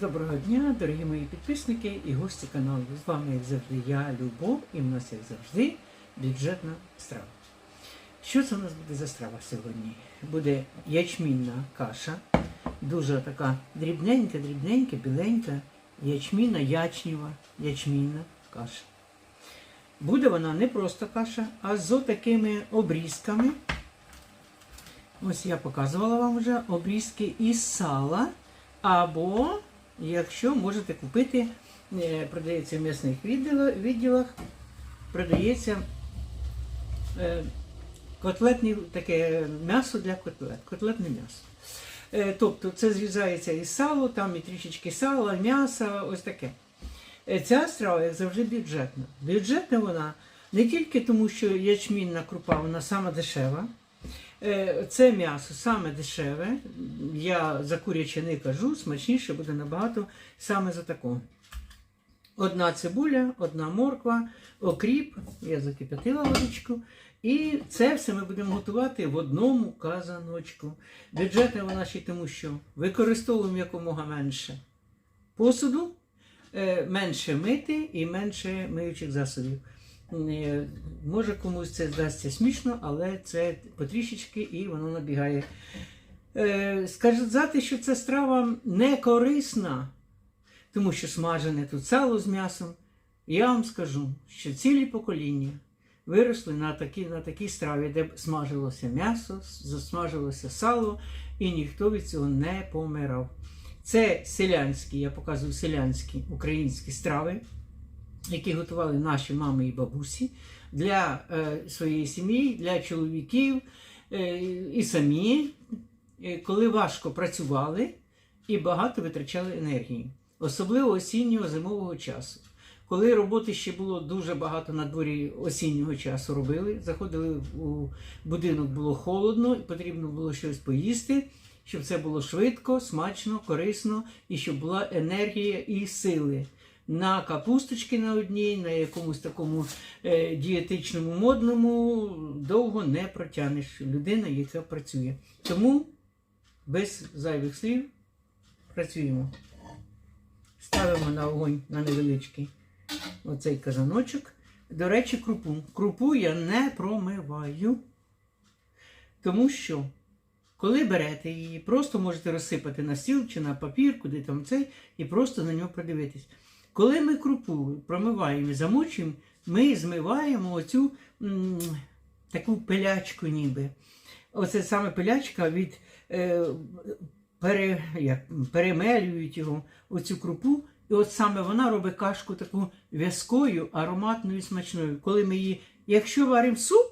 Доброго дня, дорогі мої підписники і гості каналу. З вами, як завжди, я, Любов, і в нас, як завжди, бюджетна страва. Що це у нас буде за страва сьогодні? Буде ячмінна каша, дуже така дрібненька, дрібненька, біленька, ячмінна, ячнєва, ячмінна каша. Буде вона не просто каша, а з такими обрізками. Ось я показувала вам вже обрізки із сала. Або, якщо можете купити, е, продається в м'ясних відділах, продається е, котлетні, таке м'ясо для котлет, котлетне м'ясо. Е, Тобто це зрізається із салу, там і трішечки сала, м'яса, ось таке. Ця страва, як завжди, бюджетна. Бюджетна вона не тільки тому, що ячмінна крупа, вона сама дешева. Е, Це м'ясо саме дешеве. Я за куряче не кажу, смачніше буде набагато саме за такого. Одна цибуля, одна морква, окріп, я закип'ятила водичку. І це все ми будемо готувати в одному казаночку. Бюджетна вона ще й тому, що використовуємо якомога менше посуду, е, менше мити і менше миючих засобів. Е, Може комусь це здасться смішно, але це потрішечки і воно набігає. Е, Сказати, що ця страва не корисна, тому що смажене тут сало з м'ясом. Я вам скажу, що цілі покоління виросли на такій, на такій страві, де смажилося м'ясо, засмажилося сало, і ніхто від цього не помирав. Це селянські, я показую селянські українські страви які готували наші мами і бабусі для е, своєї сім'ї, для чоловіків е, і самі, е, коли важко працювали і багато витрачали енергії, особливо осіннього зимового часу. Коли роботи ще було дуже багато на дворі осіннього часу робили, заходили у будинок, було холодно, і потрібно було щось поїсти, щоб це було швидко, смачно, корисно і щоб була енергія і сили на капусточки на одній, на якомусь такому е, дієтичному модному довго не протягнеш людина, яка працює. Тому без зайвих слів працюємо. Ставимо на огонь на невеличкий оцей казаночок. До речі, крупу. Крупу я не промиваю. Тому що, коли берете її, просто можете розсипати на стіл чи на папір, куди там цей, і просто на нього продивитись. Коли ми крупу промиваємо і замочуємо, ми змиваємо оцю таку пилячку ніби. Оце саме пилячка від е, пере, як, перемелюють його, оцю крупу. І от саме вона робить кашку таку в'язкою, ароматною смачною. Коли ми її, якщо варимо суп,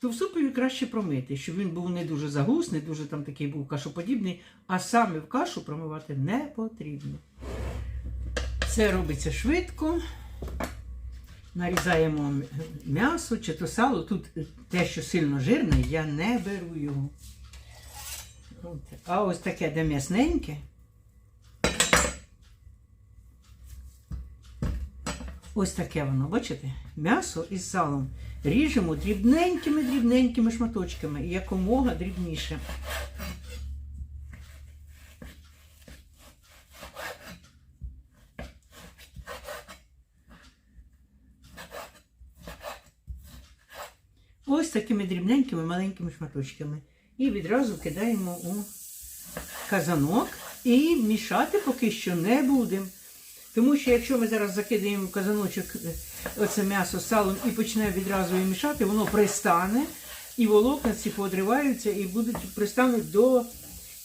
то в супові краще промити, щоб він був не дуже загус, не дуже там такий був кашоподібний, а саме в кашу промивати не потрібно. Це робиться швидко. Нарізаємо м'ясо чи то сало. Тут те, що сильно жирне, я не беру його. А ось таке, де м'ясненьке. Ось таке воно, бачите? М'ясо із салом. Ріжемо дрібненькими-дрібненькими шматочками, якомога дрібніше. Ось такими дрібненькими маленькими шматочками. І відразу кидаємо у казанок і мішати поки що не будемо. Тому що якщо ми зараз закидаємо в казаночок е, оце м'ясо з салом і почнемо відразу її мішати, воно пристане, і волокна ці подриваються і будуть пристануть до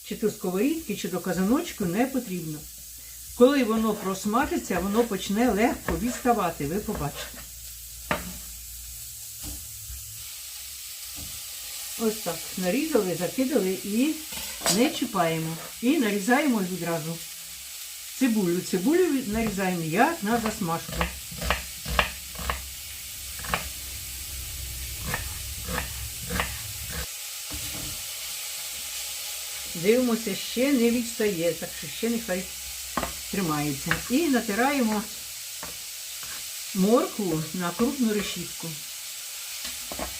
чи то сковорідки, чи до казаночку не потрібно. Коли воно просмажиться, воно почне легко відставати, ви побачите. Ось так. Нарізали, закидали і не чіпаємо. І нарізаємо відразу цибулю. Цибулю нарізаємо як на засмажку. Дивимося, ще не відстає, так що ще нехай тримається. І натираємо моркву на крупну решітку.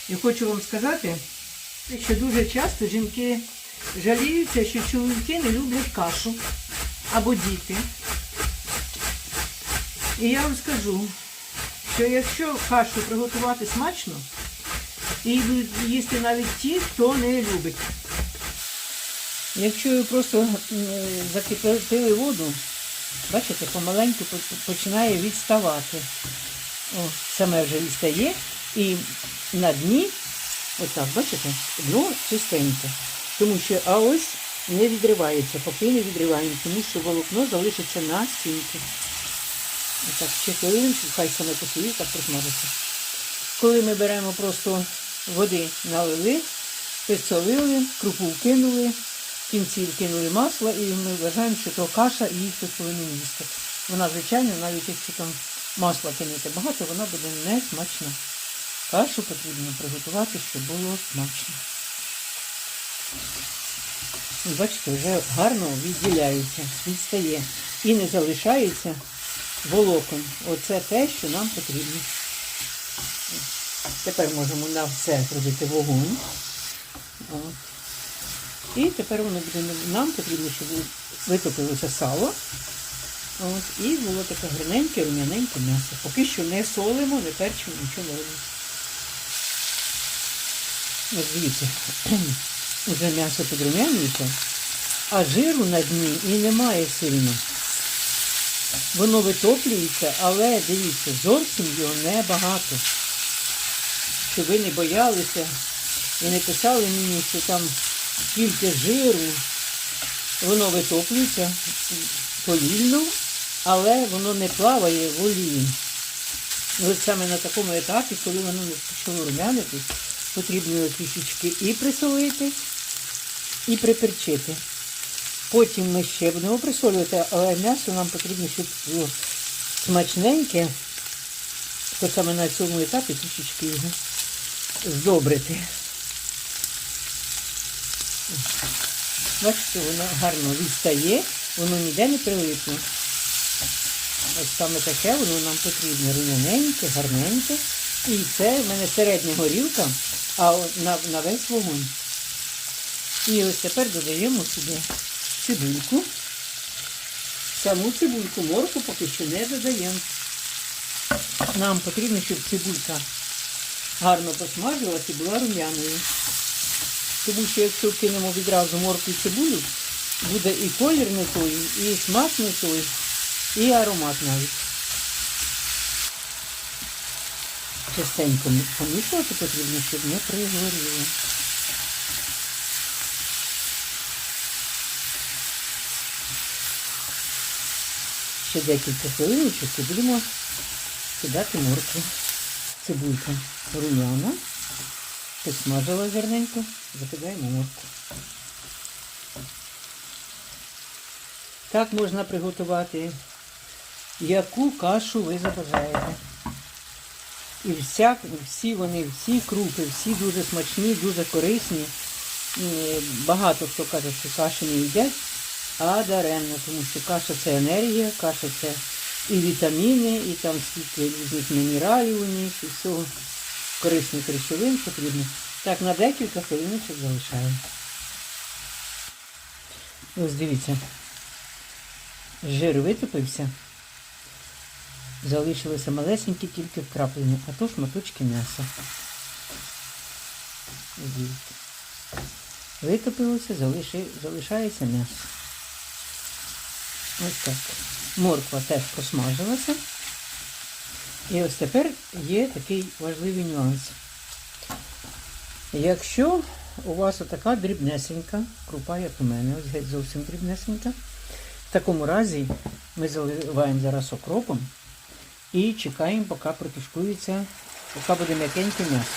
І хочу вам сказати, що дуже часто жінки жаліються, що чоловіки не люблять кашу або діти. І я вам скажу, що якщо кашу приготувати смачно, її будуть їсти навіть ті, хто не любить. Якщо ви просто закипятили воду, бачите, помаленьку починає відставати. О, саме вже відстає. І на дні, отак, бачите, дно чистеньке. Тому що, а ось не відривається, поки не відриваємо, тому що волокно залишиться на стінці. Отак, ще хвилинку, хай саме по собі так просмажиться. Коли ми беремо просто води налили, підсолили, крупу вкинули, в кінці вкинули масло і ми вважаємо, що то каша і їх хтось повинен їсти. Вона, звичайно, навіть якщо там масла кинути багато, вона буде не смачна. Кашу потрібно приготувати, щоб було смачно. Бачите, вже гарно відділяється, відстає і не залишається волокон. Оце те, що нам потрібно. Тепер можемо на все зробити вогонь. От. І тепер воно буде нам потрібно, щоб витопилося сало. От, і було таке гарненьке, рум'яненьке м'ясо. Поки що не солимо, не перчимо, нічого не робимо. Ось дивіться, вже м'ясо підрумянюється, а жиру на дні і немає сильно. Воно витоплюється, але дивіться, зовсім його небагато. Щоб ви не боялися і не писали мені, що там скільки жиру. Воно витоплюється повільно, але воно не плаває в олії. І От саме на такому етапі, коли воно не почало румянитись, потрібно його трішечки і присолити, і приперчити. Потім ми ще будемо присолювати, але м'ясо нам потрібно, щоб було смачненьке, то саме на цьому етапі трішечки його здобрити. Бачите, воно гарно відстає, воно ніде не прилипло. Ось саме таке воно нам потрібно рум'яненьке, гарненьке. І це в мене середня горілка, а на, на весь вогонь. І ось тепер додаємо сюди цибульку. Саму цибульку, морку поки що не додаємо. Нам потрібно, щоб цибулька гарно посмажилась і була рум'яною. Тому що якщо кинемо відразу морку і цибулю, буде і колір не той, і смак не той, і аромат навіть. Частенько помішувати потрібно, щоб не пригоріло. Ще декілька хвилиночок і будемо кидати моркву. Цибулька рум'яна. Посмажила гарненько, закидаємо морку. Так можна приготувати, яку кашу ви забажаєте. І вся, всі вони, всі крупи, всі дуже смачні, дуже корисні. Багато хто каже, що каші не їдять, а даремно, тому що каша це енергія, каша це і вітаміни, і там стільки різних мінералів у них, і всього корисних речовин потрібно. Так, на декілька хвилиночок залишаємо. Ось дивіться. Жир витопився. Залишилося малесенькі тільки вкраплення, а то шматочки м'яса. Витопилося, залиши, залишається м'ясо. Ось так. Морква теж просмажилася. І ось тепер є такий важливий нюанс. Якщо у вас отака дрібнесенька, крупа, як у мене, ось геть зовсім дрібнесенька, в такому разі ми заливаємо зараз окропом і чекаємо, поки протушкується, поки буде м'якеньке м'ясо.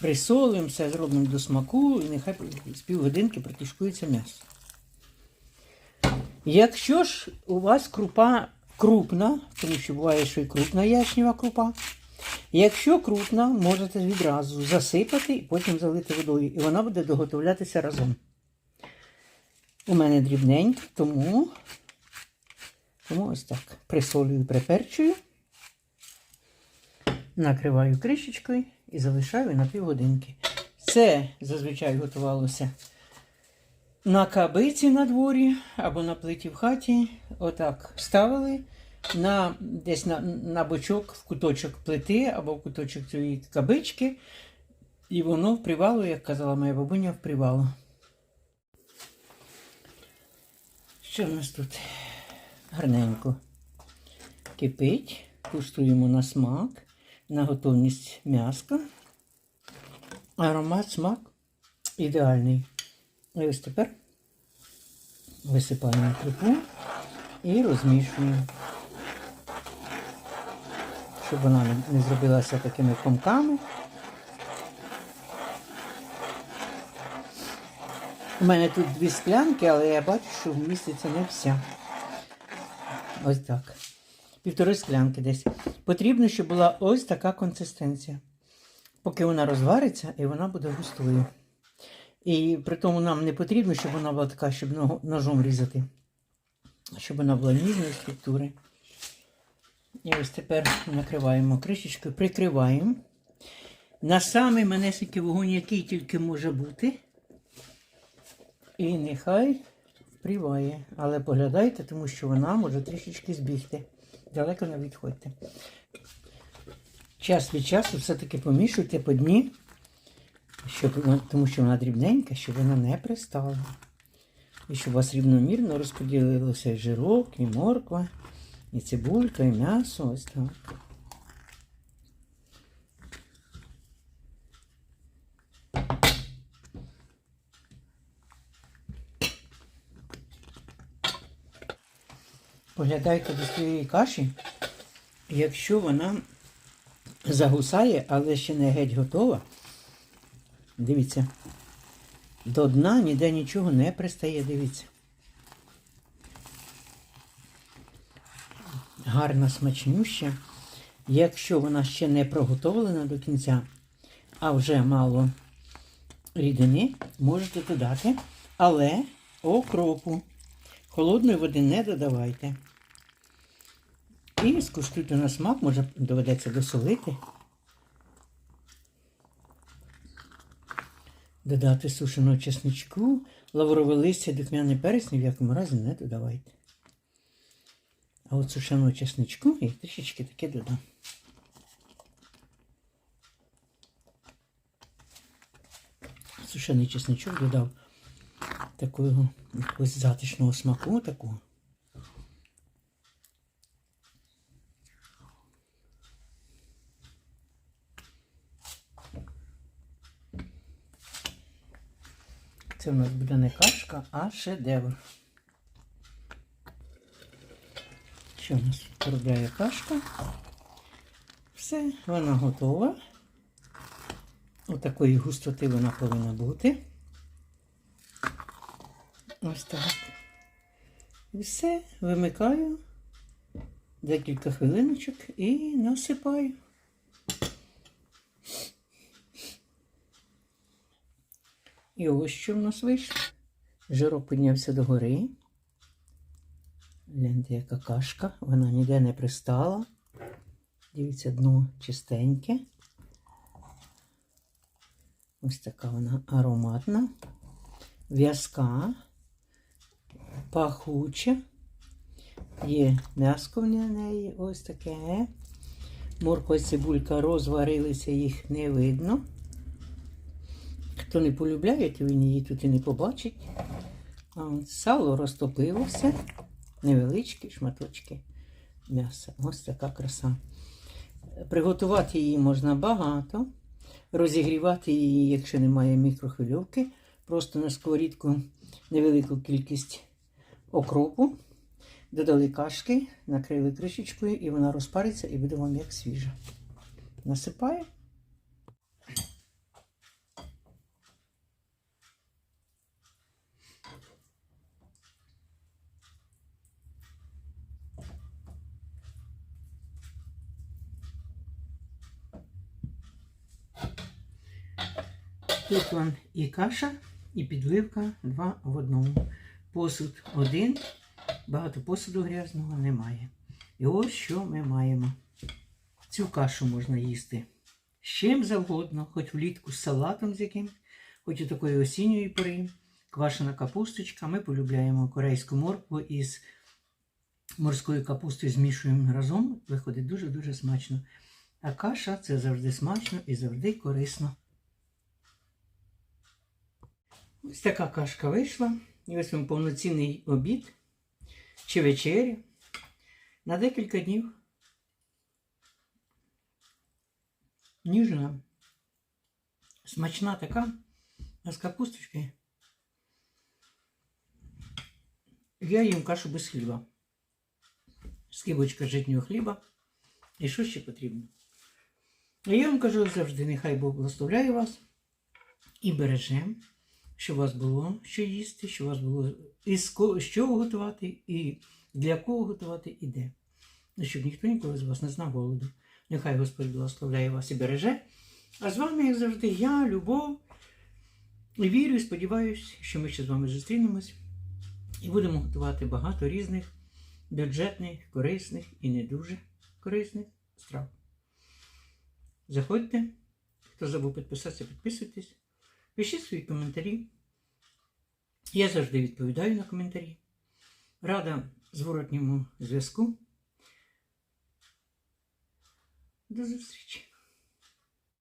Присолимо все, зробимо до смаку і нехай з півгодинки протушкується м'ясо. Якщо ж у вас крупа крупна, тому що буває, що і крупна ячнева крупа, якщо крупна, можете відразу засипати і потім залити водою, і вона буде доготовлятися разом. У мене дрібненька, тому, тому ось так. Присолюю, приперчую, накриваю кришечкою і залишаю на півгодинки. Це зазвичай готувалося на кабиці на дворі або на плиті в хаті. Отак ставили на, десь на, на бочок в куточок плити або в куточок цієї кабички. І воно впрівало, як казала моя бабуня, впрівало. Що в нас тут? Гарненько. Кипить. Куштуємо на смак, на готовність м'яска. Аромат, смак ідеальний. І ось тепер висипаємо крупу і розмішуємо, щоб вона не- зробилася такими комками. У мене тут дві склянки, але я бачу, що вміститься не вся. Ось так. Півтори склянки десь. Потрібно, щоб була ось така консистенція. Поки вона розвариться і вона буде густою. І при тому нам не потрібно, щоб вона була така, щоб ножом різати. Щоб вона була ніжної структури. І ось тепер накриваємо кришечкою, прикриваємо. На самий манесенький вогонь, який тільки може бути. І нехай впріває. Але поглядайте, тому що вона може трішечки збігти. Далеко не відходьте. Час від часу все-таки помішуйте по дні, щоб, тому що вона дрібненька, щоб вона не пристала. І щоб у вас рівномірно розподілилося і жирок, і морква, і цибулька, і м'ясо. Ось так. Поглядайте до своєї каші, якщо вона загусає, але ще не геть готова. Дивіться, до дна ніде нічого не пристає, дивіться. Гарна смачнюща. Якщо вона ще не проготовлена до кінця, а вже мало рідини, можете додати, але окропу. Холодної води не додавайте. І скуштуйте на смак, може доведеться досолити. Додати сушеного чесничку, лаврове листя, духмяний перець ні в якому разі не додавайте. А от сушеного чесничку я трішечки таке додам. Сушений чесничок додав такого якогось затишного смаку такого. Це в нас буде не кашка, а шедевр. Що в нас поробляє кашка? Все, вона готова. Отакої густоти вона повинна бути. Ось так. І все, вимикаю декілька хвилиночок і насипаю. І ось що в нас вийшло. Жирок піднявся догори. Гляньте, яка кашка. Вона ніде не пристала. Дивіться, дно чистеньке. Ось така вона ароматна, в'язка, пахуча. Є м'яско в неї ось таке. Морква і цибулька розварилися, їх не видно. Хто не полюбляє, то він її тут і не побачить. Сало розтопилося. Невеличкі шматочки м'яса. Ось така краса. Приготувати її можна багато. Розігрівати її, якщо немає мікрохвильовки. Просто на сковорідку невелику кількість окропу. Додали кашки, накрили кришечкою, і вона розпариться і буде вам як свіжа. Насипаю. Тут вам і каша, і підливка два в одному. Посуд один, багато посуду грязного немає. І ось що ми маємо. Цю кашу можна їсти з чим завгодно, хоч влітку з салатом з яким, хоч і такої осінньої пори, квашена капусточка. Ми полюбляємо корейську моркву із морською капустою змішуємо разом. Виходить дуже-дуже смачно. А каша це завжди смачно і завжди корисно. Ось така кашка вийшла. І ось вам повноцінний обід чи вечеря на декілька днів. Ніжна, смачна така, а з капусточки. Я їм кашу без хліба. Скибочка житнього хліба. І що ще потрібно? А я вам кажу завжди, нехай Бог благословляє вас і береже, щоб у вас було що їсти, щоб у вас було із з чого готувати, і для кого готувати, і де. І щоб ніхто ніколи з вас не знав голоду. Нехай Господь благословляє вас і береже. А з вами, як завжди, я, Любов. І вірю і сподіваюся, що ми ще з вами зустрінемось і будемо готувати багато різних бюджетних, корисних і не дуже корисних страв. Заходьте. Хто забув підписатися, підписуйтесь. Пишіть свої коментарі. Я завжди відповідаю на коментарі. Рада зворотньому зв'язку. До зустрічі!